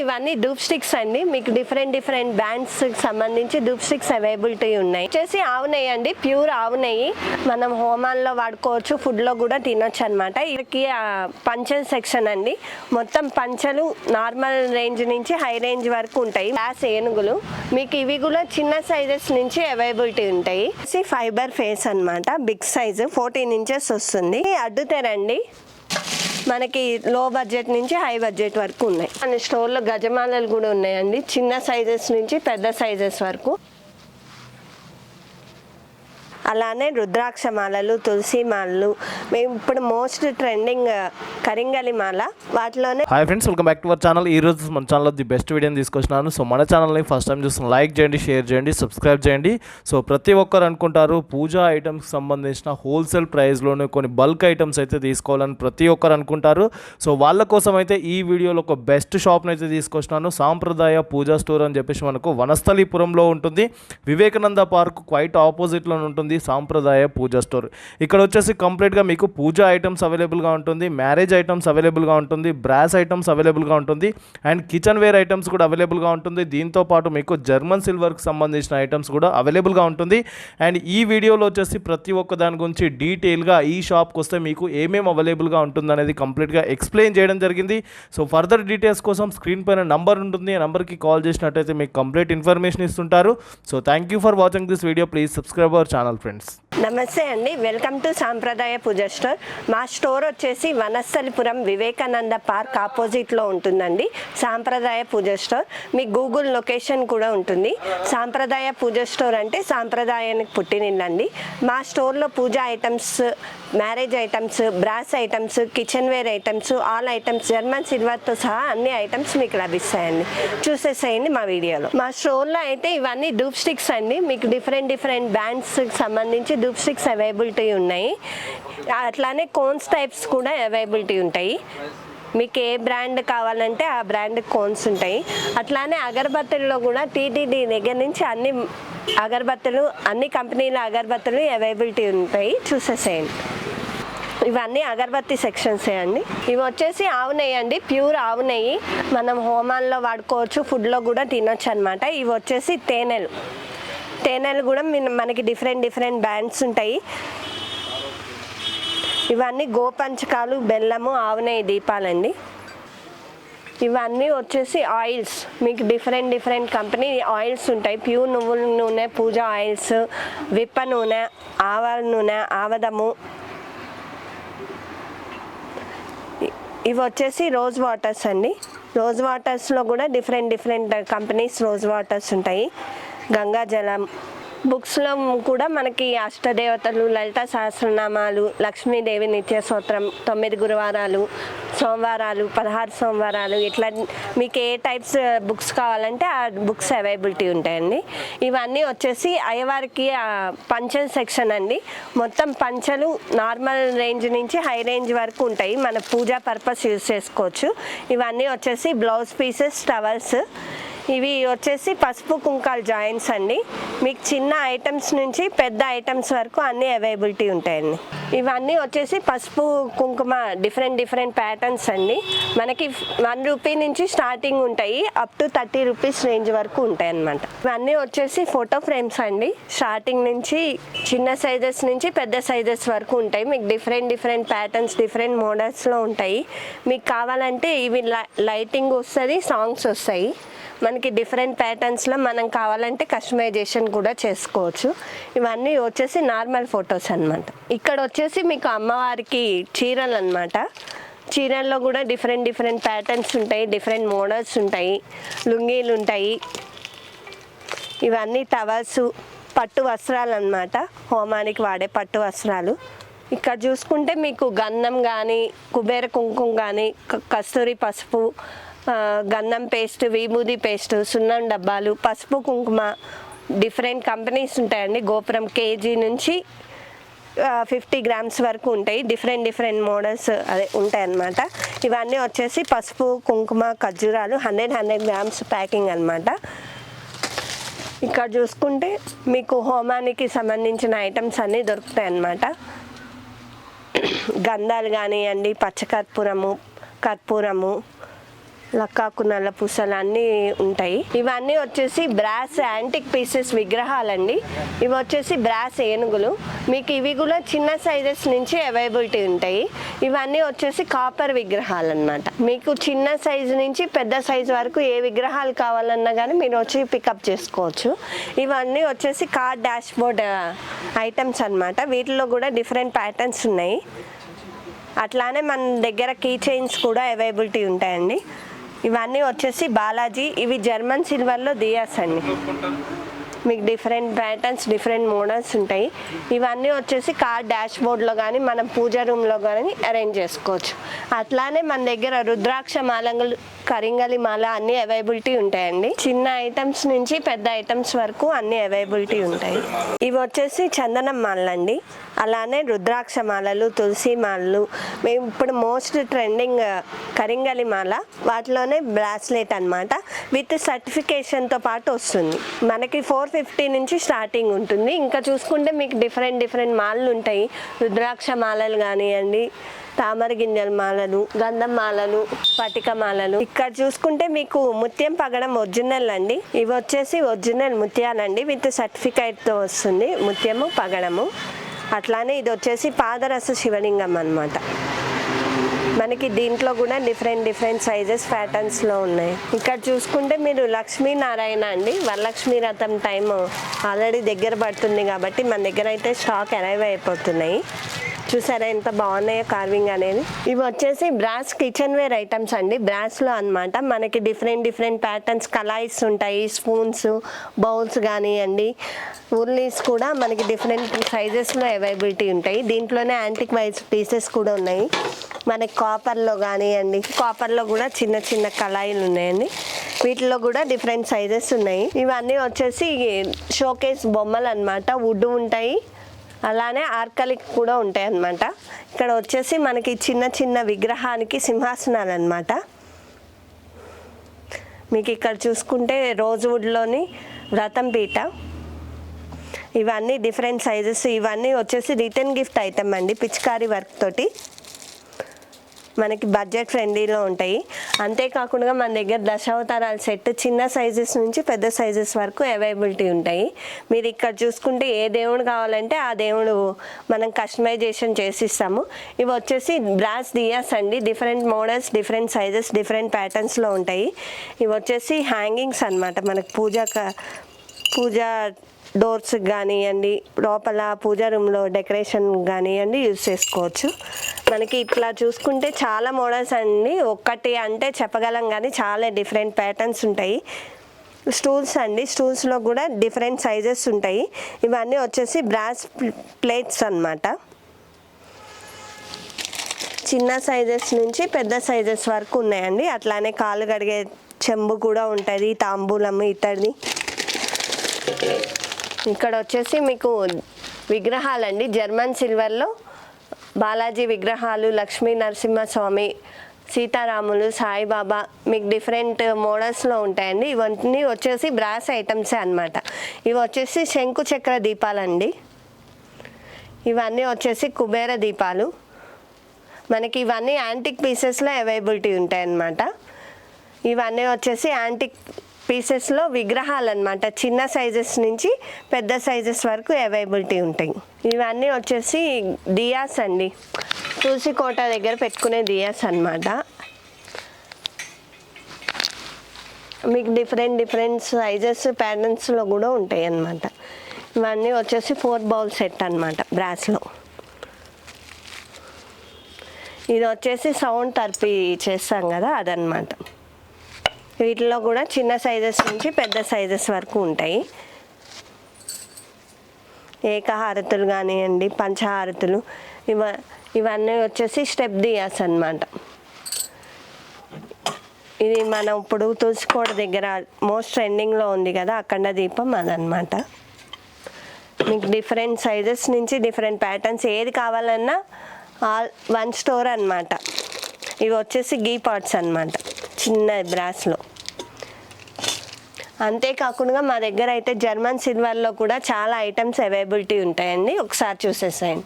ఇవన్నీ dupe sticks అండి. మీకు డిఫరెంట్ డిఫరెంట్ బ్యాండ్స్ సంబంధించి డూప్ స్టిక్స్ అవైలబిలిటీ ఉన్నాయి. వచ్చేసి ఆవు నెయ్యి అండి. ప్యూర్ ఆవు నెయ్యి. మనం హోమాల్లో వాడుకోవచ్చు ఫుడ్లో కూడా తినొచ్చు అనమాట ఇది పంచల సెక్షన్ అండి. మొత్తం పంచలు నార్మల్ రేంజ్ నుంచి హై రేంజ్ వరకు ఉంటాయి. గ్లాస్ ఏనుగులు. మీకు ఇవి కూడా చిన్న సైజెస్ నుంచి అవైలబిలిటీ ఉంటాయి. ఫైబర్ ఫేస్ అన్నమాట. బిగ్ సైజు ఫోర్టీన్ ఇంచెస్ వస్తుంది. అడ్డుతారండి మనకి లో బడ్జెట్ నుంచి హై బడ్జెట్ వరకు ఉన్నాయి. మన స్టోర్లో గజమాలలు కూడా ఉన్నాయండి. చిన్న సైజెస్ నుంచి పెద్ద సైజెస్ వరకు. అలానే రుద్రాక్ష మాలలు తులసి మాలలు మేము ఇప్పుడు మోస్ట్ ట్రెండింగ్ uh, కరింగలి మాల. వాటిలోనే hi friends welcome back to our channel ఈ రోజు మన ఛానల్లో ది బెస్ట్ వీడియోని తీసుకొచ్చినాను. సో మన ఛానల్ని ఫస్ట్ టైం చూస్తున్న లైక్ చేయండి షేర్ చేయండి సబ్స్క్రైబ్ చేయండి. సో ప్రతి ఒక్కరు అనుకుంటారు పూజా ఐటమ్స్కి సంబంధించిన హోల్సేల్ ప్రైస్లోనే కొన్ని బల్క్ ఐటమ్స్ అయితే తీసుకోవాలని ప్రతి ఒక్కరు అనుకుంటారు. సో వాళ్ళ కోసం అయితే ఈ వీడియోలో ఒక బెస్ట్ షాప్ని అయితే తీసుకొచ్చినాను. సాంప్రదాయ పూజా స్టోర్ అని చెప్పేసి మనకు వనస్థలీపురంలో ఉంటుంది. వివేకానంద పార్క్ క్వైట్ ఆపోజిట్లో ఉంటుంది. సాంప్రదాయ పూజా స్టోర్. ఇక్కడ వచ్చేసి కంప్లీట్గా మీకు పూజ ఐటమ్స్ అవైలబుల్గా ఉంటుంది మ్యారేజ్ ఐటమ్స్ అవైలబుల్గా ఉంటుంది బ్రాస్ ఐటమ్స్ అవైలబుల్గా ఉంటుంది అండ్ కిచెన్ వేర్ ఐటమ్స్ కూడా అవైలబుల్గా ఉంటుంది. దీంతో పాటు మీకు జర్మన్ సిల్వర్కి సంబంధించిన ఐటమ్స్ కూడా అవైలబుల్గా ఉంటుంది. అండ్ ఈ వీడియోలో వచ్చేసి ప్రతి ఒక్క దాని గురించి డీటెయిల్గా ఈ షాప్కి వస్తే మీకు ఏమేమి అవైలబుల్గా ఉంటుంది అనేది కంప్లీట్గా ఎక్స్ప్లెయిన్ చేయడం జరిగింది. సో ఫర్దర్ డీటెయిల్స్ కోసం స్క్రీన్ పైన నంబర్ ఉంటుంది. ఆ నెంబర్కి కాల్ చేసినట్టయితే మీకు కంప్లీట్ ఇన్ఫర్మేషన్ ఇస్తుంటారు. So thank you for watching this video. Please subscribe our channel friends నమస్తే అండి. వెల్కమ్ టు సాంప్రదాయ పూజ స్టోర్. మా స్టోర్ వచ్చేసి వనస్థలిపురం వివేకానంద పార్క్ ఆపోజిట్లో ఉంటుందండి. సాంప్రదాయ పూజ స్టోర్. మీ గూగుల్ లొకేషన్ కూడా ఉంటుంది. సాంప్రదాయ పూజ స్టోర్ అంటే సాంప్రదాయానికి పుట్టినిల్లండి. మా స్టోర్లో పూజ items marriage items brass items kitchen ware items all items German సిల్వర్తో సహా అన్ని ఐటమ్స్ మీకు లభిస్తాయండి. చూసేసేయండి మా వీడియోలో. మా స్టోర్లో అయితే ఇవన్నీ డూప్ స్టిక్స్ అండి. మీకు డిఫరెంట్ డిఫరెంట్ బ్యాండ్స్కి సంబంధించి డూప్ స్టిక్స్ అవైలబిలిటీ ఉన్నాయి. అట్లానే కోన్స్ టైప్స్ కూడా అవైలబిలిటీ ఉంటాయి. మీకు ఏ బ్రాండ్ కావాలంటే ఆ బ్రాండ్ కోన్స్ ఉంటాయి. అట్లానే అగరబత్తుల్లో కూడా టీటీడీ దగ్గర నుంచి అన్ని అగరబత్తులు అన్ని కంపెనీల అగరబత్తులు అవైలబిలిటీ ఉంటాయి. చూసేసేయండి. ఇవన్నీ అగరబత్తి సెక్షన్సే అండి. ఇవి వచ్చేసి ఆవు నెయ్యి అండి. ప్యూర్ ఆవు నెయ్యి మనం హోమాల్లో వాడుకోవచ్చు ఫుడ్లో కూడా తినొచ్చు అనమాట ఇవి వచ్చేసి తేనెలు. తేనెలు కూడా మనకి డిఫరెంట్ డిఫరెంట్ బ్రాండ్స్ ఉంటాయి. ఇవన్నీ గోపంచకాలు బెల్లము ఆవు దీపాలండి. ఇవన్నీ వచ్చేసి ఆయిల్స్. మీకు డిఫరెంట్ డిఫరెంట్ కంపెనీ ఆయిల్స్ ఉంటాయి. ప్యూర్ నువ్వుల నూనె పూజ ఆయిల్స్ విప్ప నూనె ఆవాల నూనె ఆవదము. ఇవి వచ్చేసి రోజ్ వాటర్స్ అండి. రోజ్ వాటర్స్లో కూడా different different companies rose waters ఉంటాయి. గంగాజలం బుక్స్లో కూడా మనకి అష్టదేవతలు లలిత సహస్రనామాలు లక్ష్మీదేవి నిత్య స్తోత్రం తొమ్మిది గురువారాలు సోమవారాలు పదహారు సోమవారాలు ఇట్లా మీకు ఏ టైప్స్ బుక్స్ కావాలంటే ఆ బుక్స్ అవైలబిలిటీ ఉంటాయండి. ఇవన్నీ వచ్చేసి అయ్యవారికి ఆ, పంచల్ సెక్షన్ అండి. మొత్తం పంచలు నార్మల్ రేంజ్ నుంచి హై రేంజ్ వరకు ఉంటాయి. మన పూజా పర్పస్ యూజ్ చేసుకోవచ్చు. ఇవన్నీ వచ్చేసి బ్లౌజ్ పీసెస్ టవల్స్ ఇవి వచ్చేసి పసుపు కుంకాల జాయింట్స్ అండి. మీకు చిన్న ఐటమ్స్ నుంచి పెద్ద ఐటమ్స్ వరకు అన్ని అవైలబిలిటీ ఉంటాయండి. ఇవన్నీ వచ్చేసి పసుపు కుంకుమ డిఫరెంట్ డిఫరెంట్ ప్యాటర్న్స్ అండి. మనకి వన్ రూపీ నుంచి స్టార్టింగ్ ఉంటాయి. Up to thirty rupees range వరకు ఉంటాయి అన్నమాట ఇవన్నీ వచ్చేసి ఫోటో ఫ్రేమ్స్ అండి. స్టార్టింగ్ నుంచి చిన్న సైజెస్ నుంచి పెద్ద సైజెస్ వరకు ఉంటాయి. మీకు డిఫరెంట్ డిఫరెంట్ ప్యాటర్న్స్ డిఫరెంట్ మోడల్స్లో ఉంటాయి. మీకు కావాలంటే ఇవి లైటింగ్ వస్తుంది సాంగ్స్ వస్తాయి. మనకి డిఫరెంట్ ప్యాటర్న్స్లో మనం కావాలంటే కస్టమైజేషన్ కూడా చేసుకోవచ్చు. ఇవన్నీ వచ్చేసి నార్మల్ ఫొటోస్ అన్నమాట. ఇక్కడ వచ్చేసి మీకు అమ్మవారికి చీరలు అనమాట చీరల్లో కూడా డిఫరెంట్ డిఫరెంట్ ప్యాటర్న్స్ ఉంటాయి డిఫరెంట్ మోడల్స్ ఉంటాయి లుంగీలు ఉంటాయి. ఇవన్నీ టవల్స్ పట్టు వస్త్రాలు అన్నమాట. హోమానికి వాడే పట్టు వస్త్రాలు. ఇక్కడ చూసుకుంటే మీకు గంధం కానీ కుబేర కుంకుమ కానీ క- కస్తూరి పసుపు గంధం పేస్ట్ విభూది పేస్ట్ సున్నం డబ్బాలు పసుపు కుంకుమ డిఫరెంట్ కంపెనీస్ ఉంటాయండి. గోపురం కేజీ నుంచి ఫిఫ్టీ గ్రామ్స్ వరకు ఉంటాయి. డిఫరెంట్ డిఫరెంట్ మోడల్స్ అదే ఉంటాయి అన్నమాట ఇవన్నీ వచ్చేసి పసుపు కుంకుమ ఖర్జూరాలు హండ్రెడ్ హండ్రెడ్ గ్రామ్స్ ప్యాకింగ్ అనమాట ఇక్కడ చూసుకుంటే మీకు హోమానికి సంబంధించిన ఐటమ్స్ అన్నీ దొరుకుతాయి అన్నమాట. గంధాలు కానివ్వండి పచ్చకర్పూరము కర్పూరము లక్కాకు నల్ల పూసలు అన్నీ ఉంటాయి. ఇవన్నీ వచ్చేసి బ్రాస్ యాంటిక్ పీసెస్ విగ్రహాలండి. ఇవి వచ్చేసి బ్రాస్ ఏనుగులు. మీకు ఇవి కూడా చిన్న సైజెస్ నుంచి అవైలబిలిటీ ఉంటాయి. ఇవన్నీ వచ్చేసి కాపర్ విగ్రహాలు అనమాట మీకు చిన్న సైజు నుంచి పెద్ద సైజు వరకు ఏ విగ్రహాలు కావాలన్నా కానీ మీరు వచ్చి పికప్ చేసుకోవచ్చు. ఇవన్నీ వచ్చేసి కార్ డాష్ బోర్డ్ ఐటమ్స్ అన్నమాట. వీటిలో కూడా డిఫరెంట్ ప్యాటర్న్స్ ఉన్నాయి. అట్లానే మన దగ్గర కీ చైన్స్ కూడా అవైలబిలిటీ ఉంటాయండి. ఇవన్నీ వచ్చేసి బాలాజీ. ఇవి జర్మన్ సిల్వర్లో దియాస్ అండి. మీకు డిఫరెంట్ ప్యాటర్న్స్ డిఫరెంట్ మోడల్స్ ఉంటాయి. ఇవన్నీ వచ్చేసి కార్ డాష్ బోర్డ్లో కానీ మనం పూజ రూమ్లో కానీ అరేంజ్ చేసుకోవచ్చు. అట్లానే మన దగ్గర రుద్రాక్ష మాలంగులు కరింగలి మాల అన్ని అవైలబిలిటీ ఉంటాయండి. చిన్న ఐటమ్స్ నుంచి పెద్ద ఐటమ్స్ వరకు అన్ని అవైలబిలిటీ ఉంటాయి. ఇవి వచ్చేసి చందనం మాలండి అలానే రుద్రాక్ష మాలలు తులసి మాలలు మేము ఇప్పుడు మోస్ట్ ట్రెండింగ్ కరింగలి మాల. వాటిలోనే బ్రాస్లెట్ అన్నమాట. విత్ సర్టిఫికేషన్తో పాటు వస్తుంది. మనకి ఫోర్ ఫిఫ్టీ నుంచి స్టార్టింగ్ ఉంటుంది. ఇంకా చూసుకుంటే మీకు డిఫరెంట్ డిఫరెంట్ మాలలు ఉంటాయి. రుద్రాక్ష మాలలు కానివ్వండి తామర గింజల మాలలు గంధం మాలలు పటిక మాలలు. ఇక్కడ చూసుకుంటే మీకు ముత్యం పగడం ఒరిజినల్ అండి. ఇవి వచ్చేసి ఒరిజినల్ ముత్యాలండి. విత్ సర్టిఫికేట్తో వస్తుంది. ముత్యము పగడము. అట్లానే ఇది వచ్చేసి పాదరస శివలింగం అన్నమాట. మనకి దీంట్లో కూడా డిఫరెంట్ డిఫరెంట్ సైజెస్ ప్యాటర్న్స్లో ఉన్నాయి. ఇక్కడ చూసుకుంటే మీరు లక్ష్మీనారాయణ అండి. వరలక్ష్మీ రథం టైం ఆల్రెడీ దగ్గర పడుతుంది కాబట్టి మన దగ్గర అయితే స్టాక్ అరైవ్ అయిపోతున్నాయి. చూసారా ఎంత బాగున్నాయో కార్వింగ్ అనేది. ఇవి వచ్చేసి బ్రాస్ కిచెన్ వేర్ ఐటమ్స్ అండి బ్రాస్లో అన్నమాట. మనకి డిఫరెంట్ డిఫరెంట్ ప్యాటర్న్స్ కలాయిస్ ఉంటాయి. స్పూన్స్ బౌల్స్ కానివ్వండి. ఉర్లీస్ కూడా మనకి డిఫరెంట్ సైజెస్లో అవైలబిలిటీ ఉంటాయి. దీంట్లోనే యాంటిక్ వైజ్ పీసెస్ కూడా ఉన్నాయి. మనకి కాపర్లో కానివ్వండి. కాపర్లో కూడా చిన్న చిన్న కళాయిలు ఉన్నాయండి. వీటిలో కూడా డిఫరెంట్ సైజెస్ ఉన్నాయి. ఇవన్నీ వచ్చేసి షోకేస్ బొమ్మలు అన్నమాట. వుడ్ ఉంటాయి. అలానే ఆర్కలిక్ కూడా ఉంటాయి అన్నమాట ఇక్కడ వచ్చేసి మనకి చిన్న చిన్న విగ్రహానికి సింహాసనాలు అన్నమాట మీకు ఇక్కడ చూసుకుంటే రోజువుడ్లోని వ్రతం పీట ఇవన్నీ డిఫరెంట్ సైజెస్ ఇవన్నీ వచ్చేసి రిటర్న్ గిఫ్ట్ ఐటమ్ అండి పిచికారీ వర్క్ తోటి. మనకి బడ్జెట్ ఫ్రెండ్లీలో ఉంటాయి. అంతేకాకుండా మన దగ్గర దశావతారాల సెట్ చిన్న సైజెస్ నుంచి పెద్ద సైజెస్ వరకు అవైలబిలిటీ ఉంటాయి. మీరు ఇక్కడ చూసుకుంటే ఏ దేవుడు కావాలంటే ఆ దేవుడు మనం కస్టమైజేషన్ చేసిస్తాము. ఇవి వచ్చేసి బ్రాస్ దియాస్ అండి. Different models different sizes different ప్యాటర్న్స్లో ఉంటాయి. ఇవి వచ్చేసి హ్యాంగింగ్స్ అన్నమాట. మనకు పూజ క- పూజ డోర్స్ కానివ్వండి లోపల పూజా రూమ్లో డెకరేషన్ కానివ్వండి యూజ్ చేసుకోవచ్చు. మనకి ఇట్లా చూసుకుంటే చాలా మోడల్స్ అండి. ఒక్కటి అంటే చెప్పగలం కానీ చాలా డిఫరెంట్ ప్యాటర్న్స్ ఉంటాయి. స్టూల్స్ అండి. స్టూల్స్లో కూడా డిఫరెంట్ సైజెస్ ఉంటాయి. ఇవన్నీ వచ్చేసి బ్రాస్ ప్లేట్స్ అన్నమాట. చిన్న సైజెస్ నుంచి పెద్ద సైజెస్ వరకు ఉన్నాయండి. అట్లానే కాలు కడిగే చెంబు కూడా ఉంటుంది తాంబూలం ఇతడిది ఇక్కడ వచ్చేసి మీకు విగ్రహాలండి. జర్మన్ సిల్వర్లో బాలాజీ విగ్రహాలు లక్ష్మీ నరసింహస్వామి సీతారాములు సాయిబాబా మీకు డిఫరెంట్ మోడల్స్లో ఉంటాయండి. ఇవన్నీ వచ్చేసి బ్రాస్ ఐటమ్సే అనమాట ఇవి వచ్చేసి శంకు చక్ర దీపాలండి. ఇవన్నీ వచ్చేసి కుబేర దీపాలు. మనకి ఇవన్నీ యాంటిక్ పీసెస్లో అవైలబిలిటీ ఉంటాయన్నమాట. ఇవన్నీ వచ్చేసి యాంటిక్ పీసెస్లో విగ్రహాలు అనమాట చిన్న సైజెస్ నుంచి పెద్ద సైజెస్ వరకు అవైలబిలిటీ ఉంటాయి. ఇవన్నీ వచ్చేసి దియాస్ అండి. తులసి కోట దగ్గర పెట్టుకునే దియాస్ అనమాట మీకు డిఫరెంట్ డిఫరెంట్ సైజెస్ ప్యాటర్న్స్లో కూడా ఉంటాయి అన్నమాట. ఇవన్నీ వచ్చేసి ఫోర్ బౌల్ సెట్ అన్నమాట బ్రాస్లో. ఇది వచ్చేసి సౌండ్ తర్పి చేస్తాం కదా అదనమాట వీటిలో కూడా చిన్న సైజెస్ నుంచి పెద్ద సైజెస్ వరకు ఉంటాయి. ఏకహారతులు కానివ్వండి పంచహారతులు ఇవ ఇవన్నీ వచ్చేసి స్టెప్ దియాస్ అన్నమాట. ఇది మనం ఇప్పుడు తులసికోట దగ్గర మోస్ట్ ట్రెండింగ్లో ఉంది కదా అఖండ దీపం అదనమాట మీకు డిఫరెంట్ సైజెస్ నుంచి డిఫరెంట్ ప్యాటర్న్స్ ఏది కావాలన్నా ఆల్ వన్ స్టోర్ అన్నమాట. ఇవి వచ్చేసి గీ పాట్స్ అన్నమాట. చిన్న బ్రాస్లో అంతేకాకుండా మా దగ్గర అయితే జర్మన్ సిల్వర్లో కూడా చాలా ఐటమ్స్ అవైలబిలిటీ ఉంటాయండి. ఒకసారి చూసేసాయండి.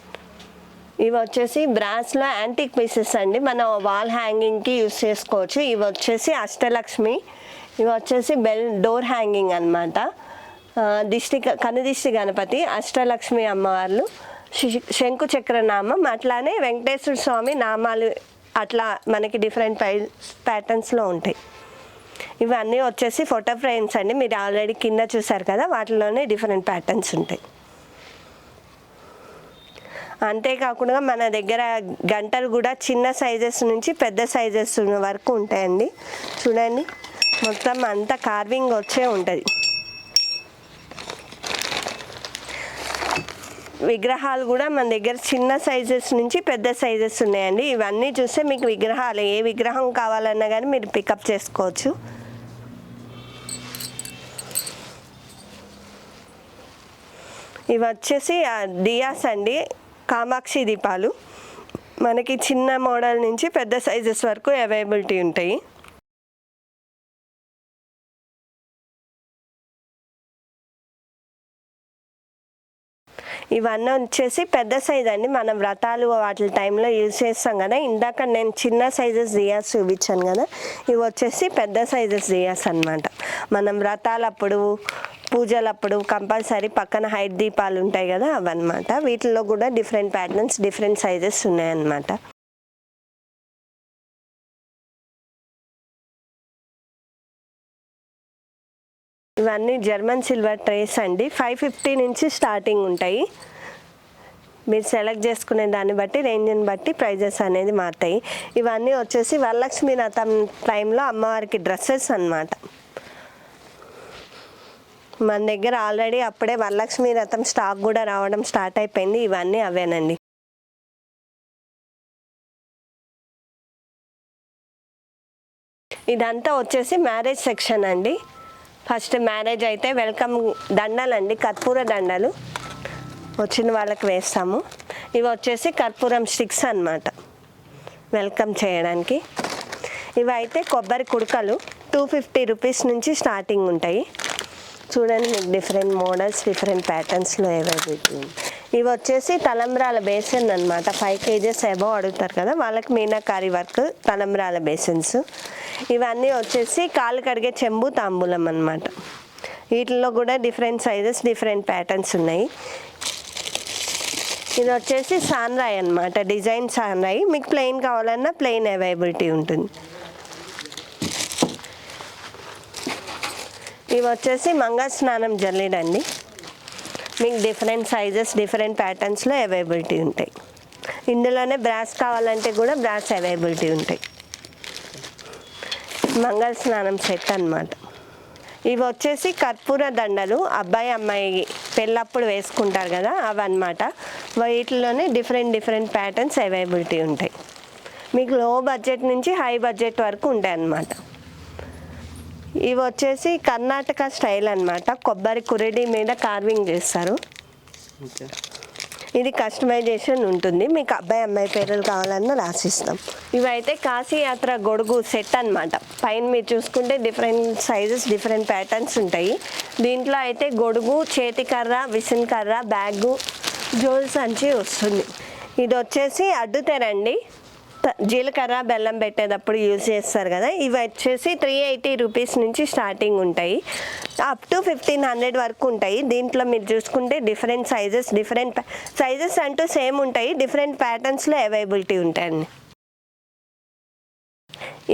ఇవి వచ్చేసి బ్రాస్లో యాంటిక్ పీసెస్ అండి. మనం వాల్ హ్యాంగింగ్కి యూస్ చేసుకోవచ్చు. ఇవి వచ్చేసి అష్టలక్ష్మి. ఇవి వచ్చేసి బెల్ డోర్ హ్యాంగింగ్ అనమాట దిష్టి కనుదిష్టి గణపతి అష్టలక్ష్మి అమ్మవార్లు శి- శంకు చక్రనామం అట్లానే వెంకటేశ్వర స్వామి నామాలు అట్లా మనకి డిఫరెంట్ పై ప్యాటర్న్స్లో ఉంటాయి. ఇవన్నీ వచ్చేసి ఫోటో ఫ్రేమ్స్ అండి. మీరు ఆల్రెడీ కింద చూసారు కదా వాటిలోనే డిఫరెంట్ ప్యాటర్న్స్ ఉంటాయి. అంతేకాకుండా మన దగ్గర గంటలు కూడా చిన్న సైజెస్ నుంచి పెద్ద సైజెస్ వరకు ఉంటాయండి. చూడండి మొత్తం అంతా కార్వింగ్ వచ్చే ఉంటుంది. విగ్రహాలు కూడా మన దగ్గర చిన్న సైజెస్ నుంచి పెద్ద సైజెస్ ఉన్నాయండి. ఇవన్నీ చూస్తే మీకు విగ్రహాలు ఏ విగ్రహం కావాలన్నా కానీ మీరు పికప్ చేసుకోవచ్చు. ఇవి వచ్చేసి డియాస్ అండి కామాక్షి దీపాలు. మనకి చిన్న మోడల్ నుంచి పెద్ద సైజెస్ వరకు అవైలబిలిటీ ఉంటాయి. ఇవన్నీ వచ్చేసి పెద్ద సైజ్ అండి. మనం వ్రతాలు వాటి టైంలో యూజ్ చేస్తాం కదా. ఇందాక నేను చిన్న సైజెస్ దియాస్ చూపించాను కదా. ఇవి వచ్చేసి పెద్ద సైజెస్ దియాస్ అనమాట మనం వ్రతాలప్పుడు పూజలప్పుడు కంపల్సరీ పక్కన హైట్ దీపాలు ఉంటాయి కదా అవన్నమాట. వీటిల్లో కూడా డిఫరెంట్ ప్యాటర్న్స్ డిఫరెంట్ సైజెస్ ఉన్నాయన్నమాట. ఇవన్నీ జర్మన్ సిల్వర్ ట్రేస్ అండి. ఫైవ్ ఫిఫ్టీ నుంచి స్టార్టింగ్ ఉంటాయి. మీరు సెలెక్ట్ చేసుకునే దాన్ని బట్టి రేంజ్ని బట్టి ప్రైజెస్ అనేది మారుతాయి. ఇవన్నీ వచ్చేసి వరలక్ష్మి రథం టైంలో అమ్మవారికి డ్రెస్సెస్ అన్నమాట. మన దగ్గర ఆల్రెడీ అప్పుడే వరలక్ష్మి రథం స్టాక్ కూడా రావడం స్టార్ట్ అయిపోయింది. ఇవన్నీ అవేనండి. ఇదంతా వచ్చేసి మ్యారేజ్ సెక్షన్ అండి. ఫస్ట్ మ్యారేజ్ అయితే వెల్కమ్ దండలండి కర్పూర దండలు వచ్చిన వాళ్ళకి వేస్తాము. ఇవి వచ్చేసి కర్పూరం స్టిక్స్ అన్నమాట. వెల్కమ్ చేయడానికి. ఇవి అయితే కొబ్బరి కుడకలు టూ ఫిఫ్టీ రూపీస్ నుంచి స్టార్టింగ్ ఉంటాయి. చూడండి మీకు డిఫరెంట్ మోడల్స్ డిఫరెంట్ ప్యాటర్న్స్లో అవైలబిలిటీ ఇవి వచ్చేసి తలంబ్రాల బేసిన్ అనమాట ఫైవ్ కేజెస్ అబవ్ అడుగుతారు కదా వాళ్ళకి మీనాకారి వర్క్ తలంబ్రాల బేసిన్స్. ఇవన్నీ వచ్చేసి కాలు కడిగే చెంబు తాంబూలం అనమాట వీటిల్లో కూడా డిఫరెంట్ సైజెస్ డిఫరెంట్ ప్యాటర్న్స్ ఉన్నాయి. ఇది వచ్చేసి సాన్రాయ్ అనమాట డిజైన్ సాన్రాయ్. మీకు ప్లెయిన్ కావాలన్నా ప్లెయిన్ అవైలబిలిటీ ఉంటుంది. ఇవి వచ్చేసి మంగళ స్నానం అండి. మీకు డిఫరెంట్ సైజెస్ డిఫరెంట్ ప్యాటర్న్స్లో అవైలబిలిటీ ఉంటాయి. ఇందులోనే బ్రాస్ కావాలంటే కూడా బ్రాస్ అవైలబిలిటీ ఉంటాయి. మంగళ స్నానం సెట్ అన్నమాట. ఇవి వచ్చేసి కర్పూర దండలు అబ్బాయి అమ్మాయి పెళ్ళప్పుడు వేసుకుంటారు కదా అవన్నమాట. వీటిలోనే డిఫరెంట్ డిఫరెంట్ ప్యాటర్న్స్ అవైలబిలిటీ ఉంటాయి. మీకు లో బడ్జెట్ నుంచి హై బడ్జెట్ వరకు ఉంటాయి అన్నమాట. ఇవి వచ్చేసి కర్ణాటక స్టైల్ అన్నమాట. కొబ్బరి కురిడి మీద కార్వింగ్ చేస్తారు. ఇది కస్టమైజేషన్ ఉంటుంది. మీకు అబ్బాయి అమ్మాయి పేర్లు కావాలన్నా రాసిస్తాం. ఇవైతే కాశీయాత్ర గొడుగు సెట్ అన్నమాట. పైన మీరు చూసుకుంటే డిఫరెంట్ సైజెస్ డిఫరెంట్ ప్యాటర్న్స్ ఉంటాయి. దీంట్లో అయితే గొడుగు చేతికర్ర విసిన్కర్ర బ్యాగు జోల్ సంచి వస్తుంది. ఇది వచ్చేసి అడ్డుతెరండి. త- జీలకర్ర బెల్లం పెట్టేటప్పుడు యూజ్ చేస్తారు కదా. ఇవి వచ్చేసి త్రీ ఎయిటీ రూపీస్ నుంచి స్టార్టింగ్ ఉంటాయి. అప్ టు ఫిఫ్టీన్ హండ్రెడ్ వరకు ఉంటాయి. దీంట్లో మీరు చూసుకుంటే డిఫరెంట్ సైజెస్ డిఫరెంట్ సైజెస్ అంటూ సేమ్ ఉంటాయి. డిఫరెంట్ ప్యాటర్న్స్లో అవైలబిలిటీ ఉంటాయండి.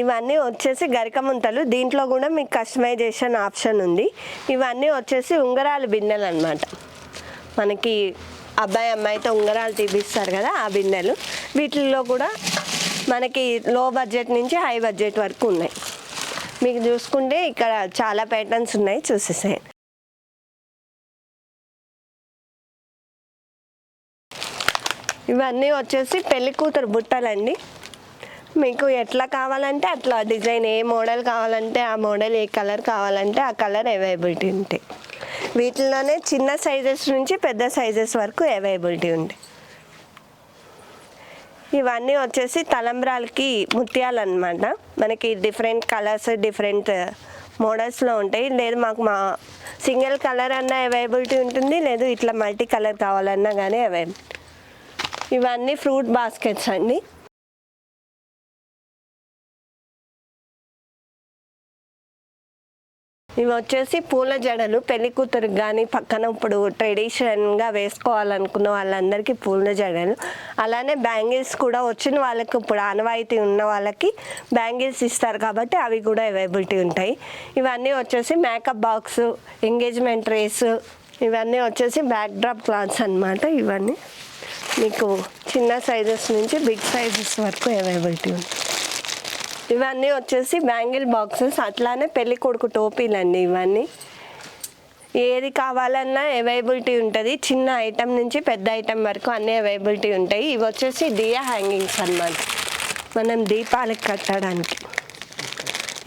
ఇవన్నీ వచ్చేసి గరిక ముంతలు. దీంట్లో కూడా మీకు కస్టమైజేషన్ ఆప్షన్ ఉంది. ఇవన్నీ వచ్చేసి ఉంగరాలు బిన్నెలు అనమాట మనకి అబ్బాయి అమ్మాయితో ఉంగరాలు తీపిస్తారు కదా ఆ బిన్నెలు వీటిల్లో కూడా మనకి లో బడ్జెట్ నుంచి హై బడ్జెట్ వరకు ఉన్నాయి. మీకు చూసుకుంటే ఇక్కడ చాలా ప్యాటర్న్స్ ఉన్నాయి చూసేసాయి ఇవన్నీ వచ్చేసి పెళ్ళి కూతురు బుట్టలండి. మీకు ఎట్లా కావాలంటే అట్లా డిజైన్ ఏ మోడల్ కావాలంటే ఆ మోడల్ ఏ కలర్ కావాలంటే ఆ కలర్ అవైలబిలిటీ ఉంటాయి వీటిలోనే చిన్న సైజెస్ నుంచి పెద్ద సైజెస్ వరకు అవైలబిలిటీ ఉంటాయి ఇవన్నీ వచ్చేసి తలంబ్రాలకి ముత్యాలు అనమాట మనకి డిఫరెంట్ కలర్స్ డిఫరెంట్ మోడల్స్లో ఉంటాయి. లేదు మాకు మా సింగిల్ కలర్ అన్నా అవైలబిలిటీ ఉంటుంది. లేదు ఇట్లా మల్టీ కలర్ కావాలన్నా కానీ అవైలబుల్ ఇవన్నీ ఫ్రూట్ బాస్కెట్స్ అండి. ఇవి వచ్చేసి పూల జడలు. పెళ్ళి కూతురికి కానీ పక్కన ఇప్పుడు ట్రెడిషన్గా వేసుకోవాలనుకున్న వాళ్ళందరికీ పూల జడలు. అలానే బ్యాంగిల్స్ కూడా వచ్చిన వాళ్ళకి ఇప్పుడు ఆనవాయితీ ఉన్న వాళ్ళకి బ్యాంగిల్స్ ఇస్తారు కాబట్టి అవి కూడా అవైలబిలిటీ ఉంటాయి. ఇవన్నీ వచ్చేసి మేకప్ బాక్స్ ఎంగేజ్మెంట్ రేస్ ఇవన్నీ వచ్చేసి బ్యాక్ డ్రాప్ క్లాత్స్ అన్నమాట ఇవన్నీ. మీకు చిన్న సైజెస్ నుంచి బిగ్ సైజెస్ వరకు అవైలబిలిటీ ఉంటుంది ఇవన్నీ వచ్చేసి బ్యాంగిల్ బాక్సెస్ అట్లానే పెళ్ళి కొడుకు టోపీలు అండి ఇవన్నీ. ఏది కావాలన్నా అవైలబిలిటీ ఉంటుంది. చిన్న ఐటెం నుంచి పెద్ద ఐటెం వరకు అన్ని అవైలబిలిటీ ఉంటాయి. ఇవి వచ్చేసి దియా హ్యాంగింగ్స్ అన్నమాట. మనం దీపాలకు కట్టడానికి.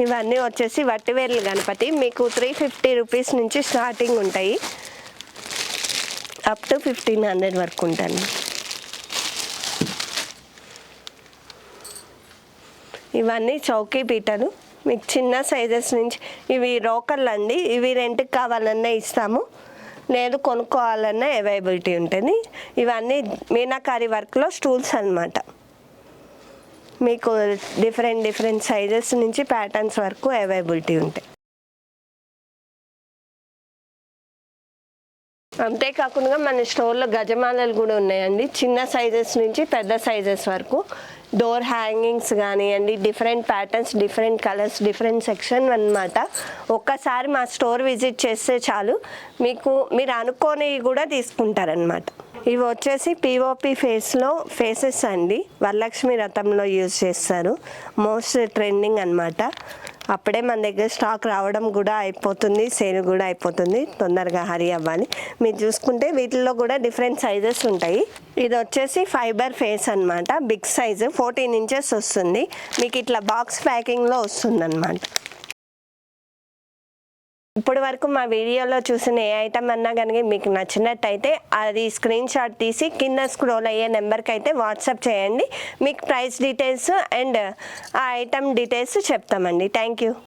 ఇవన్నీ వచ్చేసి వట్టివేర్లు గణపతి. మీకు త్రీ ఫిఫ్టీ రూపీస్ నుంచి స్టార్టింగ్ ఉంటాయి. అప్ టు ఫిఫ్టీన్ హండ్రెడ్ వరకు ఉంటుంది ఇవన్నీ చౌకీ పీటలు. మీకు చిన్న సైజెస్ నుంచి ఇవి రోకర్లు అండి. ఇవి రెంట్కి కావాలన్నా ఇస్తాము. లేదు కొనుక్కోవాలన్నా అవైలబిలిటీ ఉంటుంది. ఇవన్నీ మీనాకారి వర్క్లో స్టూల్స్ అన్నమాట. మీకు డిఫరెంట్ డిఫరెంట్ సైజెస్ నుంచి ప్యాటర్న్స్ వరకు అవైలబిలిటీ ఉంటాయి. అంతేకాకుండా మన స్టోర్లో గజమాలలు కూడా ఉన్నాయండి. చిన్న సైజెస్ నుంచి పెద్ద సైజెస్ వరకు డోర్ హ్యాంగింగ్స్ కానివ్వండి different patterns different colours different section అన్నమాట. ఒక్కసారి మా స్టోర్ విజిట్ చేస్తే చాలు. మీకు మీరు అనుకోని కూడా తీసుకుంటారనమాట ఇవి వచ్చేసి పిఓపి ఫేస్లో ఫేసెస్ అండి. వరలక్ష్మి రథంలో యూజ్ చేస్తారు. మోస్ట్ ట్రెండింగ్ అన్నమాట. అప్పుడే మన దగ్గర స్టాక్ రావడం కూడా అయిపోతుంది సేల్ కూడా అయిపోతుంది తొందరగా హరి అవ్వాలి. మీరు చూసుకుంటే వీటిల్లో కూడా డిఫరెంట్ సైజెస్ ఉంటాయి. ఇది వచ్చేసి ఫైబర్ ఫేస్ అన్నమాట బిగ్ సైజు ఫోర్టీన్ ఇంచెస్ వస్తుంది. మీకు ఇట్లా బాక్స్ ప్యాకింగ్లో వస్తుంది అనమాట ఇప్పటి వరకు మా వీడియోలో చూసిన ఏ ఐటమ్ అన్నా కనుక మీకు నచ్చినట్టయితే అది స్క్రీన్ షాట్ తీసి కింద స్క్రోల్ అయ్యే నెంబర్కి అయితే వాట్సాప్ చేయండి. మీకు ప్రైస్ డీటెయిల్స్ అండ్ ఆ ఐటమ్ డీటెయిల్స్ చెప్తామండి. Thank you